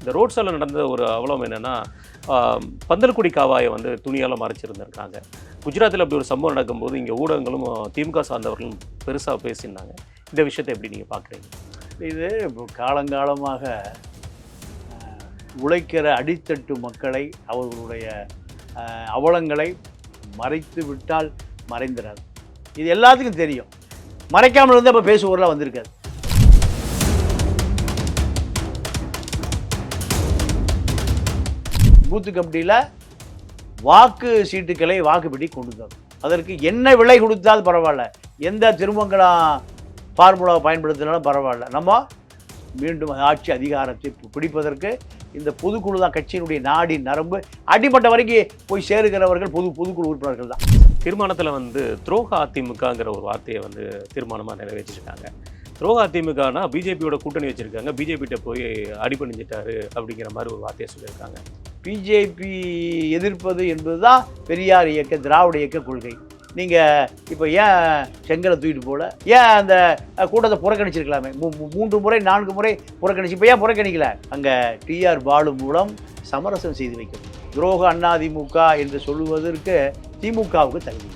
இந்த ரோட் ஷோவில் நடந்த ஒரு அவலம் என்னென்னா பந்தல்குடி காவாயை வந்து துணியால் மறைச்சிருந்திருக்காங்க. குஜராத்தில் அப்படி ஒரு சம்பவம் நடக்கும்போது இங்கே ஊடகங்களும் திமுக சார்ந்தவர்களும் பெருசாக பேசியிருந்தாங்க. இந்த விஷயத்தை எப்படி நீங்கள் பார்க்குறீங்க இது காலங்காலமாக உழைக்கிற அடித்தட்டு மக்களை அவர்களுடைய அவலங்களை மறைத்து விட்டால் மறைந்திராது. இது எல்லாத்துக்கும் தெரியும். மறைக்காமல் இருந்து அப்போ பேசுவோர்லாம் வந்திருக்காது. பூத்து கமிட்டியில் வாக்கு சீட்டுக்களை வாக்குப்படி கொண்டு வந்தோம் அதற்கு என்ன விலை கொடுத்தாலும் பரவாயில்ல. எந்த திருமங்கலம் ஃபார்முலாவை பயன்படுத்தினாலும் பரவாயில்ல. நம்ம மீண்டும் ஆட்சி அதிகாரத்தை பிடிப்பதற்கு இந்த பொதுக்குழு தான் கட்சியினுடைய நாடி நரம்பு. அடிமட்ட வரைக்கும் போய் சேருகிறவர்கள் பொது பொதுக்குழு உறுப்பினர்கள் தான். தீர்மானத்தில் வந்து துரோக அதிமுகங்கிற ஒரு வார்த்தையை வந்து தீர்மானமாக நிறைவேற்றிருக்காங்க. துரோக அதிமுகனா பிஜேபியோட கூட்டணி வச்சுருக்காங்க. பிஜேபிகிட்ட போய் அடிபணிஞ்சிட்டாரு அப்படிங்கிற மாதிரி ஒரு வார்த்தையை சொல்லியிருக்காங்க. பிஜேபி எதிர்ப்பது என்பது தான் பெரியார் இயக்க திராவிட இயக்க கொள்கை. நீங்கள் இப்போ ஏன் செங்கலை தூக்கிட்டு போல ஏன் அந்த கூட்டத்தை புறக்கணிச்சிருக்கலாமே? மூ- மூன்று முறை நான்கு முறை புறக்கணிச்சு இப்போ ஏன் புறக்கணிக்கல? அங்கே டிஆர் பாலு மூலம் சமரசம் செய்து வைக்கணும். துரோக அண்ணாதிமுக என்று சொல்லுவதற்கு திமுகவுக்கு தகுதி.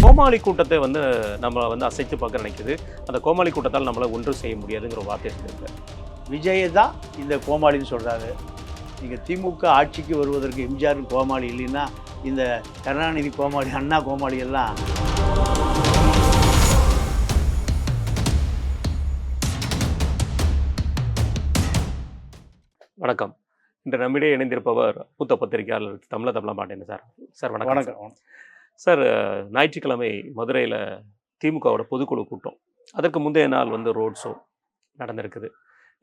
கோமாளி கூட்டத்தை வந்து நம்மளை வந்து அசைத்து பார்க்க நினைக்குது. அந்த கோமாளி கூட்டத்தால் நம்மளை ஒன்றும் செய்ய முடியாதுங்கிற வார்த்தை வார்த்தையை விஜயை தான் இந்த கோமாளின்னு சொல்கிறாரு நீங்கள் திமுக ஆட்சிக்கு வருவதற்கு எம்ஜிஆர் கோமாளி இல்லைன்னா இந்த கருணாநிதி கோமாளி அண்ணா கோமாளி எல்லாம். வணக்கம். இன்று நம்மிடையே இணைந்திருப்பவர் மூத்த பத்திரிகையாளர் தமிழ தமிழ மாட்டேன் சார். சார் வணக்கம். வணக்கம். சார் ஞாயிற்றுக்கிழமை மதுரையில் திமுகவோட பொதுக்குழு கூட்டம். அதற்கு முந்தைய நாள் வந்து ரோட் ஷோ நடந்திருக்குது.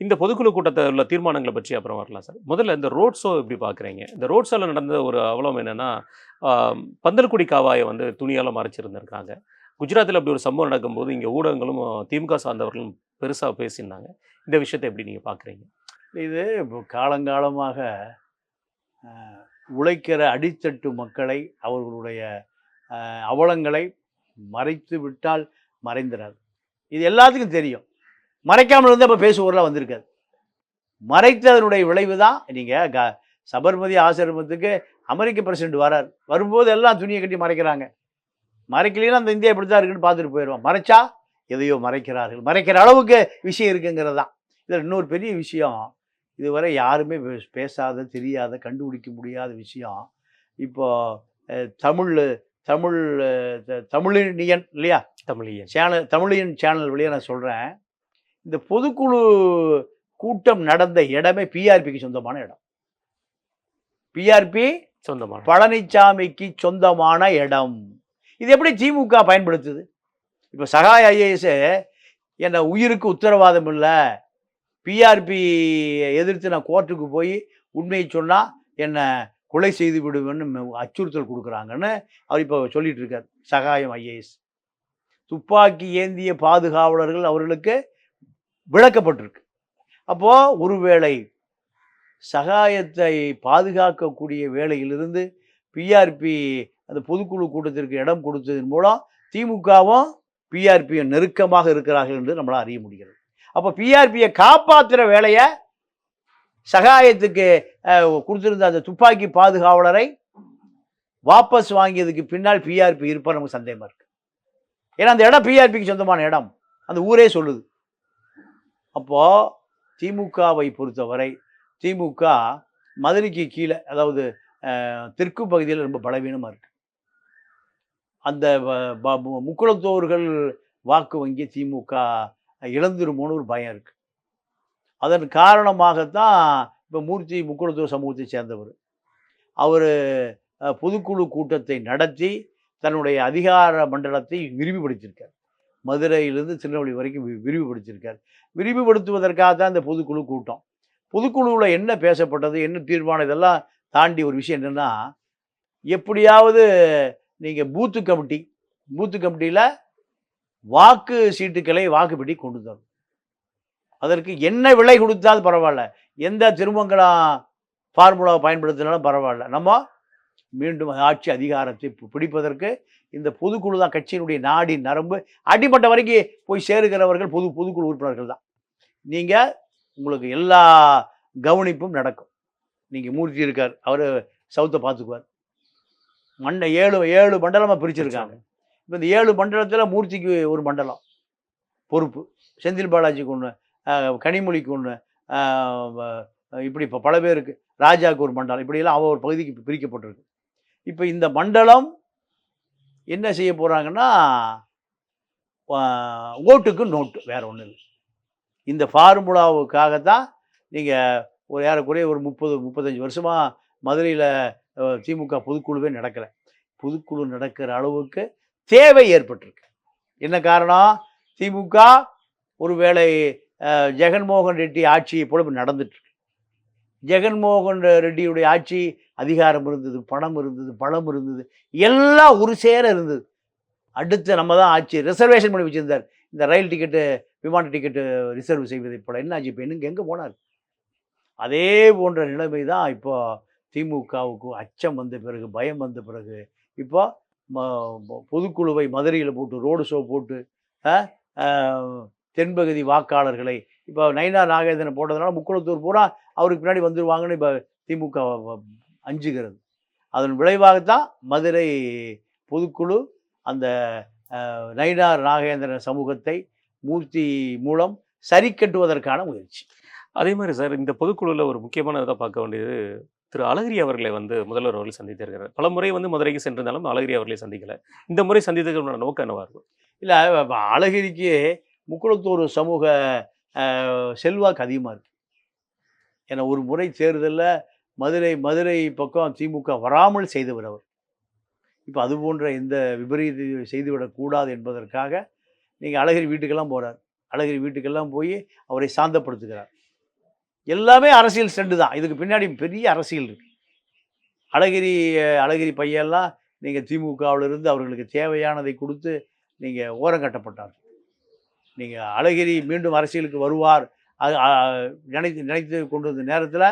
இந்த பொதுக்குழு கூட்டத்தில் உள்ள தீர்மானங்களை பற்றி அப்புறம் வரலாம் சார். முதல்ல இந்த ரோட் ஷோ எப்படி பார்க்குறீங்க? இந்த ரோட் ஷோவில் நடந்த ஒரு அவலம் என்னென்னா பந்தல்குடி காவாயை வந்து துணியால் மறைச்சிருந்திருக்காங்க. குஜராத்தில் அப்படி ஒரு சம்பவம் நடக்கும்போது இங்கே ஊடகங்களும் திமுக சார்ந்தவர்களும் பெருசாக பேசியிருந்தாங்க. இந்த விஷயத்தை எப்படி நீங்கள் பார்க்குறீங்க? இது இப்போ காலங்காலமாக உழைக்கிற அடித்தட்டு மக்களை அவர்களுடைய அவலங்களை மறைத்து விட்டால் மறைந்திராது. இது எல்லாத்துக்கும் தெரியும். மறைக்காமல் இருந்து அப்போ பேசுவோர்லாம் வந்திருக்காது மறைத்ததனுடைய விளைவு தான் நீங்கள் க சபர்மதி ஆசிரமத்துக்கு அமெரிக்க பிரசிடென்ட் வரார். வரும்போது எல்லாம் துணியை கட்டி மறைக்கிறாங்க. மறைக்கலைன்னா அந்த இந்தியா இப்படி தான் இருக்குன்னு பார்த்துட்டு போயிடுவோம் மறைச்சா எதையோ மறைக்கிறார்கள். மறைக்கிற அளவுக்கு விஷயம் இருக்குங்கிறது தான். இதில் இன்னொரு பெரிய விஷயம் இதுவரை யாருமே பேசாத தெரியாத கண்டுபிடிக்க முடியாத விஷயம். இப்போ அஹ், தமிழ் தமிழ் தமிழினியன் இல்லையா? தமிழியன் சேனல் தமிழியன் சேனல் வழியாக நான் சொல்கிறேன் இந்த பொதுக்குழு கூட்டம் நடந்த இடமே பிஆர்பிக்கு சொந்தமான இடம். பிஆர்பி சொந்தமான பழனிசாமிக்கு சொந்தமான இடம். இது எப்படி திமுக பயன்படுத்துது? இப்போ சகாய் ஐஏஎஸ் என்ன உயிருக்கு உத்தரவாதம் இல்லை. பிஆர்பி எதிர்த்து நான் கோர்ட்டுக்கு போய் உண்மையை சொன்னால் என்னை கொலை செய்து விடுவேன்னு அச்சுறுத்தல் கொடுக்குறாங்கன்னு அவர் இப்போ சொல்லிட்டு இருக்கார் சகாயம் ஐஏஎஸ் துப்பாக்கி ஏந்திய பாதுகாவலர்கள் அவர்களுக்கு விளக்கப்பட்டிருக்கு. அப்போது ஒருவேளை சகாயத்தை பாதுகாக்கக்கூடிய வேலையிலிருந்து பிஆர்பி அந்த பொதுக்குழு கூட்டத்திற்கு இடம் கொடுத்ததன் மூலம் திமுகவும் பிஆர்பியும் நெருக்கமாக இருக்கிறார்கள் என்று நம்மளால் அறிய முடிகிறது. அப்போ பிஆர்பியை காப்பாற்றுற வேலையை சகாயத்துக்கு கொடுத்துருந்த அந்த துப்பாக்கி பாதுகாவலரை வாபஸ் வாங்கியதுக்கு பின்னால் பிஆர்பி இருப்பார் நமக்கு சந்தேகமாக இருக்குது ஏன்னா அந்த இடம் பிஆர்பிக்கு சொந்தமான இடம். அந்த ஊரே சொல்லுது. அப்போது திமுகவை பொறுத்தவரை திமுக மதுரைக்கு கீழே அதாவது தெற்கு பகுதியில் ரொம்ப பலவீனமாக இருக்குது அந்த வ- மு- முக்குளத்தோர்கள் வாக்கு வங்கி திமுக இழந்துருமோன்னு ஒரு பயம் இருக்குது அதன் காரணமாகத்தான் இப்போ மூர்த்தி முக்குளத்தூர் சமூகத்தை சேர்ந்தவர். அவர் பொதுக்குழு கூட்டத்தை நடத்தி தன்னுடைய அதிகார மண்டலத்தை விரிவுபடுத்தியிருக்கார். மதுரையிலிருந்து திருநெல்வேலி வரைக்கும் விரிவுபடுத்திருக்கார் விரிவுபடுத்தியிருக்கார். விரிவுபடுத்துவதற்காக தான் இந்த பொதுக்குழு கூட்டம். பொதுக்குழுவில் என்ன பேசப்பட்டது என்ன தீர்மானம் இதெல்லாம் தாண்டி ஒரு விஷயம் என்னென்னா எப்படியாவது நீங்கள் பூத்து கமிட்டி பூத்து கமிட்டியில் வாக்கு சீட்டுக்களை வாக்குப்படி கொண்டு தரும் அதற்கு என்ன விலை கொடுத்தாலும் பரவாயில்ல எந்த திருமங்கலம் ஃபார்முலாவை பயன்படுத்தினாலும் பரவாயில்ல. நம்ம மீண்டும் ஆட்சி அதிகாரத்தை பிடிப்பதற்கு இந்த பொதுக்குழு தான் கட்சியினுடைய நாடி நரம்பு. அடிமட்ட வரைக்கும் போய் சேருகிறவர்கள் பொது பொதுக்குழு உறுப்பினர்கள் தான். நீங்கள் உங்களுக்கு எல்லா கவனிப்பும் நடக்கும். நீங்கள் மூர்த்தி இருக்கார் அவர் சவுத்தை பார்த்துக்குவார் மண்டை ஏழு ஏழு மண்டலமாக பிரிச்சிருக்காங்க. இப்போ இந்த ஏழு மண்டலத்தில் மூர்த்திக்கு ஒரு மண்டலம். பொறுப்பு. செந்தில் பாலாஜிக்கு ஒன்று கனிமொழிக்கு ஒன்று இப்படி இப்போ பல பேருக்கு. ராஜாவுக்கு ஒரு மண்டலம். இப்படியெல்லாம் அவ ஒரு பகுதிக்கு பிரிக்கப்பட்டிருக்கு. இப்போ இந்த மண்டலம் என்ன செய்ய போகிறாங்கன்னா ஓட்டுக்கு நோட்டு வேறு ஒன்றும் இல்லை. இந்த ஃபார்முலாவுக்காக தான் நீங்கள் ஒரு ஏறக்குறைய ஒரு முப்பது முப்பத்தஞ்சு வருஷமாக மதுரையில் திமுக பொதுக்குழுவே நடக்கலை. பொதுக்குழு நடக்கிற அளவுக்கு தேவை ஏற்பட்டிருக்கு. என்ன காரணம்? திமுக ஒருவேளை ஜெகன்மோகன் ரெட்டி ஆட்சி போல நடந்துட்டு ஜெகன்மோகன் ரெட்டியுடைய ஆட்சி அதிகாரம் இருந்தது பணம் இருந்தது பழம் இருந்தது எல்லாம் ஒரு சேர இருந்தது. அடுத்து நம்ம தான் ஆச்சு ரிசர்வேஷன் பண்ணி வச்சுருந்தார். இந்த ரயில் டிக்கெட்டு விமான டிக்கெட்டு ரிசர்வ் செய்வதை போல். என்ன ஆச்சு? இப்போ என்னங்க எங்கே போனார்? அதே போன்ற நிலைமை தான் இப்போ திமுகவுக்கு அச்சம் வந்த பிறகு பயம் வந்த பிறகு இப்போ ம- பொதுக்குழுவை மதுரையில் போட்டு ரோடு ஷோ போட்டு தென்பகுதி வாக்காளர்களை இப்போ நயினார் நாகேந்திரன் போட்டதுனால முக்குளத்தூர் பூரா அவருக்கு பின்னாடி வந்துடுவாங்கன்னு இப்போ திமுக அஞ்சுகிறது. அதன் விளைவாகத்தான் மதுரை பொதுக்குழு அந்த நயினார் நாகேந்திரன் சமூகத்தை மூர்த்தி மூலம் சரி கட்டுவதற்கான முயற்சி. அதே மாதிரி சார் இந்த பொதுக்குழுவில் ஒரு முக்கியமான இதை பார்க்க வேண்டியது திரு அழகிரி அவர்களை வந்து முதல்வர் அவர்கள் சந்தித்திருக்கிறார். பல முறை வந்து மதுரைக்கு சென்றிருந்தாலும் அழகிரி அவர்களை சந்திக்கல. இந்த முறை சந்தித்ததுக்கான நோக்கம் என்னவா இருக்கும் இல்லை அழகிரிக்கு முக்குளத்தூர் சமூக செல்வாக்கு அதிகமாக இருக்கு. ஏன்னா ஒரு முறை தேர்தலில் மதுரை மதுரை பக்கம் திமுக வராமல் செய்தவர் அவர் இப்போ அது போன்ற எந்த விபரீத செய்துவிடக்கூடாது என்பதற்காக நீங்கள் அழகிரி வீட்டுக்கெல்லாம் போகிறார் அழகிரி வீட்டுக்கெல்லாம் போய் அவரை சாந்தப்படுத்துகிறார். எல்லாமே அரசியல் ஸ்டண்டு தான். இதுக்கு பின்னாடி பெரிய அரசியல் இருக்குது அழகிரி அழகிரி பையெல்லாம் நீங்கள் திமுகவிலிருந்து அவர்களுக்கு தேவையானதை கொடுத்து நீங்கள் ஓரங்கட்டப்பட்டார் நீங்கள் அழகிரி மீண்டும் அரசியலுக்கு வருவார். அது நினைத்து நினைத்து கொண்டு வந்த நேரத்தில்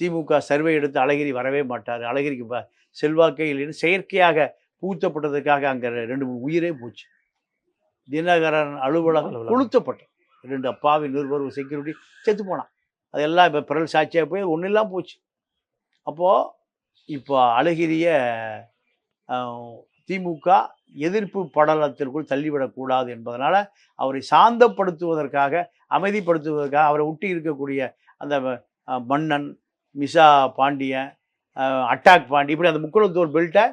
திமுக சர்வே எடுத்து அழகிரி வரவே மாட்டார். அழகிரிக்கு செல்வாக்கே இல்லைன்னு செயற்கையாக பூத்தப்பட்டதுக்காக அங்கே ரெண்டு மூணு உயிரே போச்சு. தினகரன் அலுவலகம். கொளுத்தப்பட்டது ரெண்டு அப்பாவி நிருபர் செக்யூரிட்டி செத்து போனான் அதெல்லாம் இப்போ பிறல் சாட்சியாக போய் ஒன்றும் இல்லாமல் போச்சு. அப்போது இப்போ அழகிரிய திமுக எதிர்ப்பு படலத்திற்குள் தள்ளிவிடக்கூடாது என்பதனால் அவரை சாந்தப்படுத்துவதற்காக அமைதிப்படுத்துவதற்காக அவரை ஒட்டி இருக்கக்கூடிய அந்த மன்னன் மிஷா பாண்டியன் அட்டாக் பாண்டி இப்படி அந்த முக்குளத்தூர் பெல்ட்டை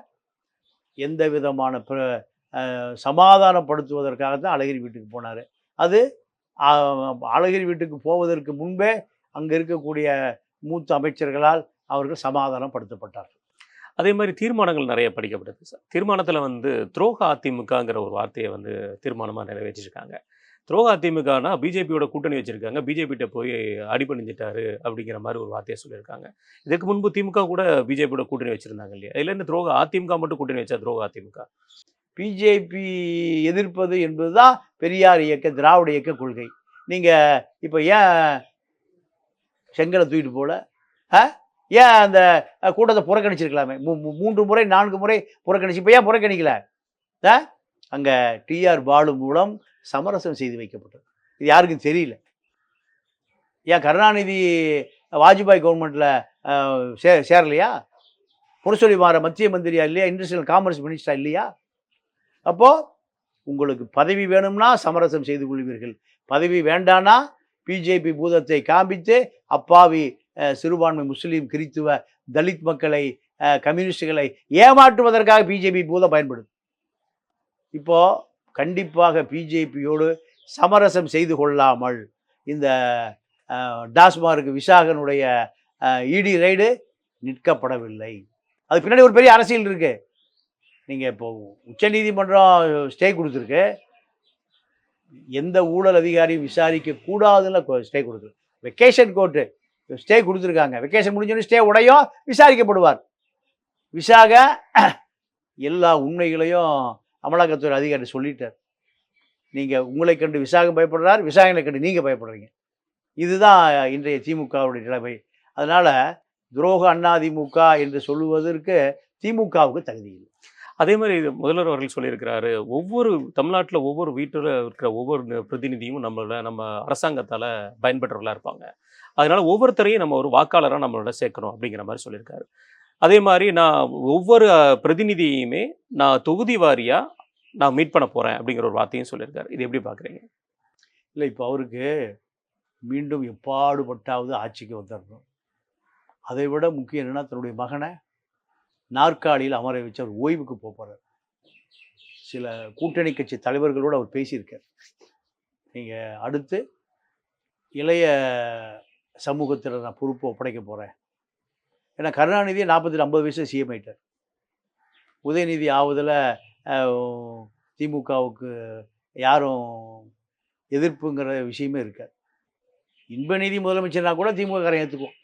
எந்த விதமான பிர- சமாதானப்படுத்துவதற்காக தான் அழகிரி வீட்டுக்கு போனார். அது அழகிரி வீட்டுக்கு போவதற்கு முன்பே அங்கே இருக்கக்கூடிய மூத்த அமைச்சர்களால் அவர்கள் சமாதானப்படுத்தப்பட்டார்கள். அதே மாதிரி தீர்மானங்கள் நிறைய படிக்கப்படுது சார் தீர்மானத்தில் வந்து துரோக அதிமுகங்கிற ஒரு வார்த்தையை வந்து தீர்மானமாக நிறைவேற்றிருக்காங்க. துரோக அதிமுகனா பிஜேபியோட கூட்டணி வச்சிருக்காங்க. பிஜேபிகிட்ட போய் அடிபணிஞ்சிட்டாரு அப்படிங்கிற மாதிரி ஒரு வார்த்தையை சொல்லியிருக்காங்க. இதுக்கு முன்பு திமுக கூட பிஜேபியோட கூட்டணி வச்சிருந்தாங்க இல்லையா? இதுல இந்த துரோக அதிமுக மட்டும் கூட்டணி வச்சா துரோக அதிமுக? பிஜேபி எதிர்ப்பது என்பதுதான் பெரியார் இயக்க திராவிட இயக்க கொள்கை. நீங்கள் இப்போ ஏன் செங்கலை தூக்கிட்டு போல? ஆ? ஏன் அந்த கூட்டத்தை புறக்கணிச்சிருக்கலாமே? மூ- மூன்று முறை நான்கு முறை புறக்கணிச்சு இப்போ ஏன் புறக்கணிக்கல? ஆ? அங்கே டிஆர் பாலு மூலம் சமரசம் செய்து வைக்கப்பட்டது. இது யாருக்கும் தெரியல. ஏன் கருணாநிதி வாஜ்பாய் கவர்மெண்ட்டில் சே சேரலையா? புரசொலி மாற மத்திய மந்திரியா இல்லையா? இண்டஸ்ட்ரியல் காமர்ஸ் மினிஸ்டரா இல்லையா? அப்போது உங்களுக்கு பதவி வேணும்னா சமரசம் செய்து கொள்வீர்கள். பதவி வேண்டானா பிஜேபி பூதத்தை காண்பித்து அப்பாவி சிறுபான்மை முஸ்லீம் கிறித்துவ தலித் மக்களை கம்யூனிஸ்டுகளை ஏமாற்றுவதற்காக பிஜேபி பூதம் பயன்படுது. இப்போ கண்டிப்பாக பிஜேபியோடு சமரசம் செய்து கொள்ளாமல் இந்த டாஸ்மார்க் விசாகனுடைய இடி ரைடு நிற்கப்படவில்லை. அது பின்னாடி ஒரு பெரிய அரசியல் இருக்கு. நீங்கள் இப்போ உச்சநீதிமன்றம் ஸ்டே கொடுத்துருக்கு. எந்த ஊழல் அதிகாரியும் விசாரிக்க கூடாதுன்னு ஸ்டே கொடுத்துருக்கு வெக்கேஷன் கோர்ட்டு ஸ்டே கொடுத்துருக்காங்க. வெக்கேஷன் முடிஞ்சோடனே ஸ்டே உடையும் விசாரிக்கப்படுவார். விசாக எல்லா உண்மைகளையும் அமலாக்கத்துறை அதிகாரி சொல்லிட்டார். நீங்கள் உங்களை கண்டு விசாகம் பயப்படுறார் விசாகனை கண்டு நீங்கள் பயப்படுறீங்க. இதுதான் இன்றைய திமுகவுடைய நிலைமை. அதனால் துரோக அண்ணா திமுக என்று சொல்லுவதற்கு திமுகவுக்கு தகுதி இல்லை. அதே மாதிரி இது முதல்வர் அவர்கள் சொல்லியிருக்கிறாரு ஒவ்வொரு தமிழ்நாட்டில் ஒவ்வொரு வீட்டில் இருக்கிற ஒவ்வொரு பிரதிநிதியும் நம்மளோட நம்ம அரசாங்கத்தால் பயன்பெற்றவர்களாக இருப்பாங்க. அதனால் ஒவ்வொருத்தரையும் நம்ம ஒரு வாக்காளராக நம்மளோட சேர்க்கணும் அப்படிங்கிற மாதிரி சொல்லியிருக்காரு. அதே மாதிரி நான் ஒவ்வொரு பிரதிநிதியுமே நான் தொகுதி வாரியாக நான் மீட் பண்ண போகிறேன் அப்படிங்கிற ஒரு வார்த்தையும் சொல்லியிருக்காரு. இது எப்படி பார்க்குறீங்க? இல்லை இப்போ அவருக்கு மீண்டும் எப்பாடுபட்டாவது ஆட்சிக்கு வந்துடணும் அதை விட முக்கியம் என்னன்னா தன்னுடைய மகனை நாற்காலியில் அமர வச்சு அவர் ஓய்வுக்கு போகிறார் சில கூட்டணி கட்சி தலைவர்களோடு அவர் பேசியிருக்கார். நீங்கள் அடுத்து இளைய சமூகத்தில் நான் பொறுப்பை ஒப்படைக்க போகிறேன் ஏன்னா கருணாநிதி நாற்பத்தி ஐம்பது வயசு சிஎம் ஆயிட்டார். உதயநிதி ஆவதில் திமுகவுக்கு யாரும் எதிர்ப்புங்கிற விஷயமே இருக்காது. இன்பநீதி முதலமைச்சர்னா கூட திமுக காரன் ஏற்றுக்குவோம்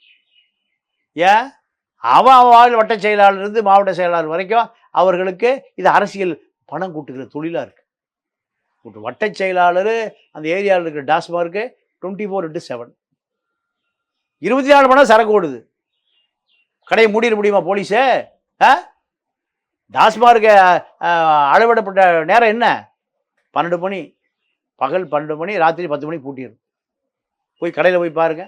ஏன்? அவன் அவன் வாழ் வட்ட செயலாளர்லேருந்து மாவட்ட செயலாளர் வரைக்கும் அவர்களுக்கு இது அரசியல் பணம் கூட்டுகிற தொழிலாக இருக்குது ஒரு வட்ட செயலாளர் அந்த ஏரியாவில் இருக்கிற TASMAC twenty four into seven இருபத்தி நாலு மணி நேரம் சரக்கு ஓடுது. கடையை மூடிட முடியுமா போலீஸு? ஆ? டாஸ்மார்க் அளவிடப்பட்ட நேரம் என்ன? பன்னெண்டு மணி. பகல் பன்னெண்டு மணி ராத்திரி பத்து மணி பூட்டிடும் போய் கடையில் போய் பாருங்க.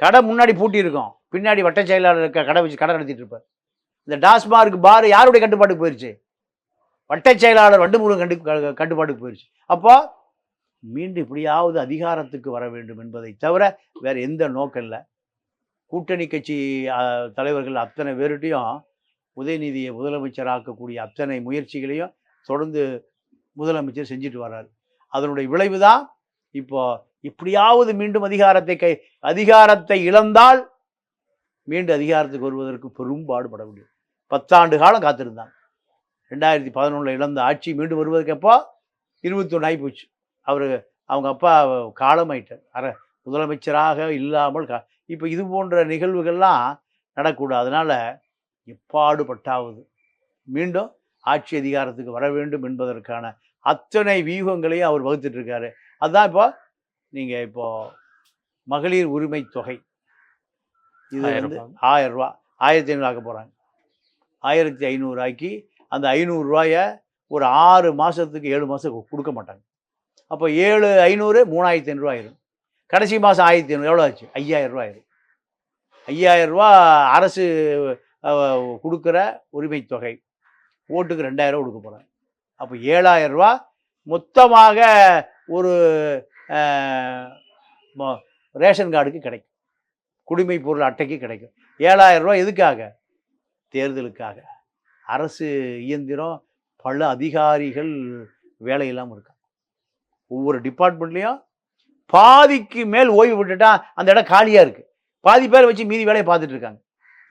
கடை முன்னாடி பூட்டியிருக்கோம். பின்னாடி வட்ட செயலாளர் இருக்க கடை வச்சு கடை நடத்திட்டு இருப்பார். இந்த டாஸ்மார்க் பார் யாருடைய கட்டுப்பாட்டுக்கு போயிடுச்சு வட்ட செயலாளர் வண்டு முருகன் கண்டு க- கட்டுப்பாட்டுக்கு போயிடுச்சு அப்போ மீண்டும் இப்படியாவது அதிகாரத்துக்கு வர வேண்டும் என்பதை தவிர வேறு எந்த நோக்கம் இல்லை. கூட்டணி கட்சி தலைவர்கள் அத்தனை பேருட்டையும் உதயநிதியை முதலமைச்சராக்கக்கூடிய அத்தனை முயற்சிகளையும் தொடர்ந்து முதலமைச்சர் செஞ்சுட்டு வர்றார். அதனுடைய விளைவு தான் இப்போ இப்படியாவது மீண்டும் அதிகாரத்தை கை அதிகாரத்தை இழந்தால் மீண்டும் அதிகாரத்துக்கு வருவதற்கு பெரும் பாடுபட முடியும். பத்தாண்டு காலம் காத்திருந்தாங்க ரெண்டாயிரத்தி பதினொன்றில் இழந்த ஆட்சி மீண்டும் வருவதற்கு அப்போ இருபத்தொன்று ஆகி போச்சு அவர் அவங்க அப்பா காலமாயிட்டார். அர முதலமைச்சராக இல்லாமல் கா இப்போ இது போன்ற நிகழ்வுகள்லாம் நடக்கூடாது. அதனால் எப்பாடுபட்டாவது மீண்டும் ஆட்சி அதிகாரத்துக்கு வர வேண்டும் என்பதற்கான அத்தனை வியூகங்களையும் அவர் வகுத்துட்டு இருக்காரு அதுதான் இப்போ நீங்கள் இப்போ மகளிர் உரிமை தொகை. இது வந்து. ஆயிரம் ரூபா. ஆயிரத்தி ஐநூறு ஆக்க போகிறாங்க ஆயிரத்தி ஐநூறு ஆக்கி அந்த ஐநூறுரூவாயை ஒரு ஆறு மாதத்துக்கு ஏழு மாதம் கொடுக்க மாட்டாங்க. அப்போ ஏழு ஐநூறு மூணாயிரத்தி ஐநூறுரூவா ஆயிரும். கடைசி மாதம் ஆயிரத்தி ஐநூறு. எவ்வளோ ஆச்சு? ஐயாயிரம் ரூபா ஆயிரும். ஐயாயிரம் ரூபா அரசு கொடுக்குற உரிமை தொகை. ஓட்டுக்கு ரெண்டாயிரம் ரூபா கொடுக்க போகிறேன் அப்போ ஏழாயிரம் ரூபா மொத்தமாக ஒரு ரேஷன் கார்டுக்கு கிடைக்கும். குடிமை பொருள் அட்டைக்கு கிடைக்கும். ஏழாயிரம் ரூபா எதுக்காக? தேர்தலுக்காக. அரசு இயந்திரம் பல அதிகாரிகள் வேலையில்லாமல் இருக்காங்க. ஒவ்வொரு டிபார்ட்மெண்ட்லேயும் பாதிக்கு மேல் ஓய்வு விட்டுட்டா அந்த இடம் காலியாக இருக்குது பாதி பேர் வச்சு மீதி வேலையை பார்த்துட்டு இருக்காங்க.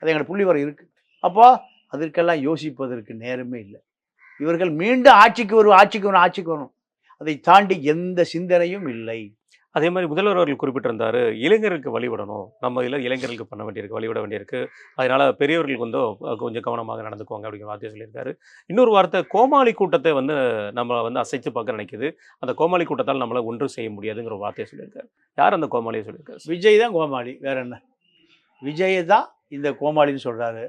அது எங்களோட புள்ளி வரை இருக்குது அப்போ அதற்கெல்லாம் யோசிப்பதற்கு நேரமே இல்லை. இவர்கள் மீண்டும் ஆட்சிக்கு வரும் ஆட்சிக்கு வரும் ஆட்சிக்கு வரும் அதை தாண்டி எந்த சிந்தனையும் இல்லை. அதே மாதிரி முதல்வர் அவர்கள் குறிப்பிட்டிருந்தாரு இளைஞர்களுக்கு வழிவிடணும் நம்ம இதில் இளைஞர்களுக்கு பண்ண வேண்டியிருக்கு வழிவிட வேண்டியிருக்கு. அதனால பெரியவர்களுக்கு வந்து கொஞ்சம் கவனமாக நடந்துக்குவாங்க அப்படிங்கிற வார்த்தையை சொல்லியிருக்காரு. இன்னொரு வார்த்தை கோமாளி கூட்டத்தை வந்து நம்ம வந்து அசைத்து பார்க்க நினைக்குது. அந்த கோமாளி கூட்டத்தால் நம்மளை ஒன்றும் செய்ய முடியாதுங்கிற வார்த்தையை சொல்லியிருக்காரு. யார் அந்த கோமாளியை சொல்லியிருக்காரு? விஜய் தான் கோமாளி வேற என்ன? விஜய் தான் இந்த கோமாளின்னு சொல்கிறாரு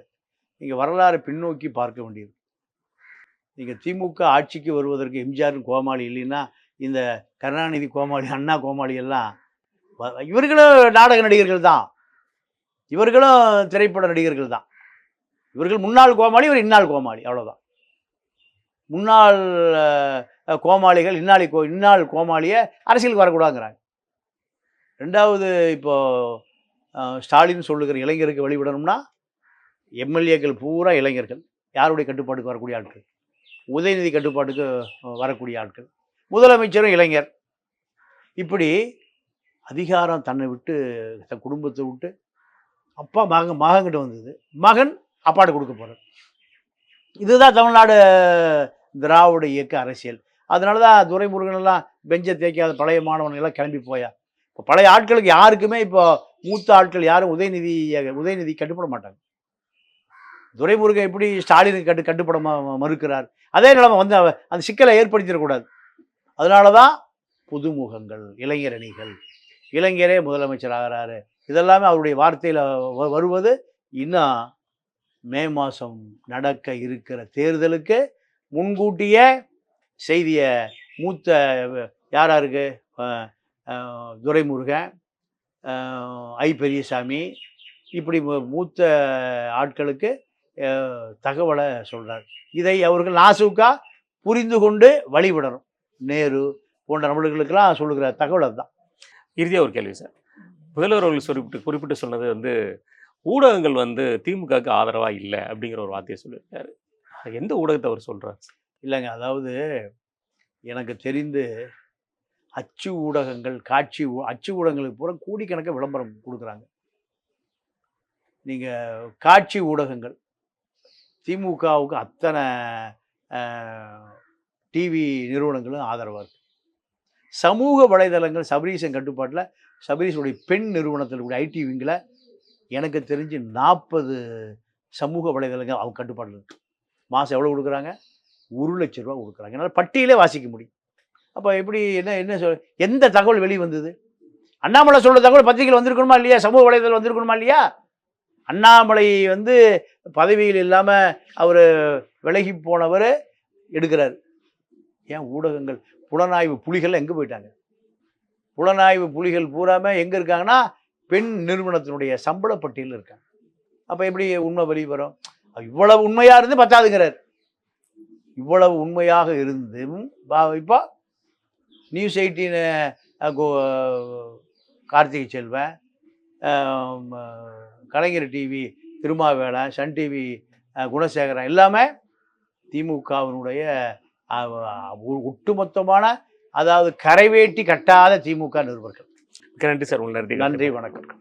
நீங்கள் வரலாறு பின்னோக்கி பார்க்க வேண்டியது. நீங்கள் திமுக ஆட்சிக்கு வருவதற்கு எம்ஜிஆர் கோமாளி இல்லைன்னா இந்த கருணாநிதி கோமாளி அண்ணா கோமாளி எல்லாம் இவர்களும் நாடக நடிகர்கள் தான். இவர்களும் திரைப்பட நடிகர்கள் தான். இவர்கள் முன்னாள் கோமாளி இவர் இந்நாள் கோமாளி அவ்வளோதான் முன்னாள் கோமாளிகள் இந்நாளி கோ இந்நாள் கோமாளியை அரசியலுக்கு வரக்கூடாதுங்கிறாங்க. ரெண்டாவது இப்போது ஸ்டாலின் சொல்லுகிற இளைஞருக்கு வழிவிடணும்னா எம்எல்ஏக்கள் பூரா இளைஞர்கள். யாருடைய கட்டுப்பாட்டுக்கு வரக்கூடிய ஆட்கள்? உதயநிதி கட்டுப்பாட்டுக்கு வரக்கூடிய ஆட்கள். முதலமைச்சரும் இளைஞர். இப்படி அதிகாரம் தன்னை விட்டு தன் குடும்பத்தை விட்டு அப்பா மகன் மகன்கிட்ட வந்தது. மகன் அப்பாட்ட கொடுக்க போகிறார் இதுதான் தமிழ்நாடு திராவிட இயக்க அரசியல். அதனால தான் துரைமுருகன் எல்லாம் பெஞ்சை தேய்க்காத பழைய மாணவன் எல்லாம் கிளம்பி போயா. இப்போ பழைய ஆட்களுக்கு யாருக்குமே இப்போ மூத்த ஆட்கள் யாரும் உதயநிதி உதயநிதி கட்டுப்பட மாட்டாங்க. துரைமுருகன் எப்படி ஸ்டாலினுக்கு கட்டு கட்டுப்பட மறுக்கிறார்? அதே நிலைமை வந்து அந்த சிக்கலை ஏற்படுத்திடக்கூடாது அதனால தான் புதுமுகங்கள் இளைஞரணிகள் இளைஞரே முதலமைச்சர் ஆகிறாரு. இதெல்லாமே அவருடைய வார்த்தையில் வருவது இன்னும் மே மாதம் நடக்க இருக்கிற தேர்தலுக்கு முன்கூட்டியே செய்தியை மூத்த யாராருக்கு துரைமுருகன் ஐ பெரியசாமி இப்படி மூத்த ஆட்களுக்கு தகவலை சொல்றார். இதை அவர்கள் நாசுக்கா புரிந்து கொண்டு வழிவிடணும் நேரு போன்ற நம்மளுக்கெல்லாம் சொல்லுகிற தகவல் அதுதான். இறுதியாக ஒரு கேள்வி சார். முதல்வர் அவர்கள் குறிப்பிட்டு குறிப்பிட்டு சொன்னது வந்து ஊடகங்கள் வந்து திமுகவுக்கு ஆதரவாக இல்லை அப்படிங்கிற ஒரு வார்த்தையை சொல்லியிருக்காரு. எந்த ஊடகத்தை அவர் சொல்றாரு இல்லைங்க அதாவது எனக்கு தெரிந்து அச்சு ஊடகங்கள் காட்சி அச்சு ஊடகங்களுக்கு பூரா கோடிக்கணக்காக விளம்பரம் கொடுக்குறாங்க. நீங்கள் காட்சி ஊடகங்கள் திமுகவுக்கு அத்தனை டிவி நிறுவனங்களும் ஆதரவாக இருக்குது சமூக வலைதளங்கள் சபரீசன் கட்டுப்பாட்டில் சபரீஷனுடைய பெண் நிறுவனத்தில் கூட ஐடி விங்கில் எனக்கு தெரிஞ்சு நாற்பது சமூக வலைதளங்கள் அவங்க கட்டுப்பாட்டில் இருக்குது மாதம் எவ்வளோ கொடுக்குறாங்க? ஒரு லட்ச ரூபா கொடுக்குறாங்க. என்னால் பட்டியலே வாசிக்க முடியும். அப்போ எப்படி என்ன என்ன சொல் எந்த தகவல் வெளி வந்தது? அண்ணாமலை சொல்கிற தகவல் பத்திரிகையில் வந்திருக்கணுமா இல்லையா? சமூக வலைதளம் வந்திருக்கணுமா இல்லையா? அண்ணாமலை வந்து பதவியில் இல்லாமல் அவர் விலகி போனவர் எடுக்கிறார். ஏன் ஊடகங்கள் புலனாய்வு புலிகள் எங்கே போயிட்டாங்க? புலனாய்வு புலிகள் பூராம எங்கே இருக்காங்கன்னா பெண் நிறுவனத்தினுடைய சம்பள பட்டியலில் இருக்காங்க. அப்போ எப்படி உண்மை வெளியே வரும்? இவ்வளவு உண்மையாக இருந்து பத்தாதுங்கிறார். இவ்வளவு உண்மையாக இருந்தும் பா- இப்போ News Eighteen Karthigai Selvan Kalaignar TV Thirumavelan Sun TV Gunasekaran எல்லாமே திமுகவினுடைய ஒட்டுமொத்தமான அதாவது கரைவேட்டி கட்டாத திமுக நிருபர்கள். நன்றி சார். நன்றி நன்றி வணக்கம்.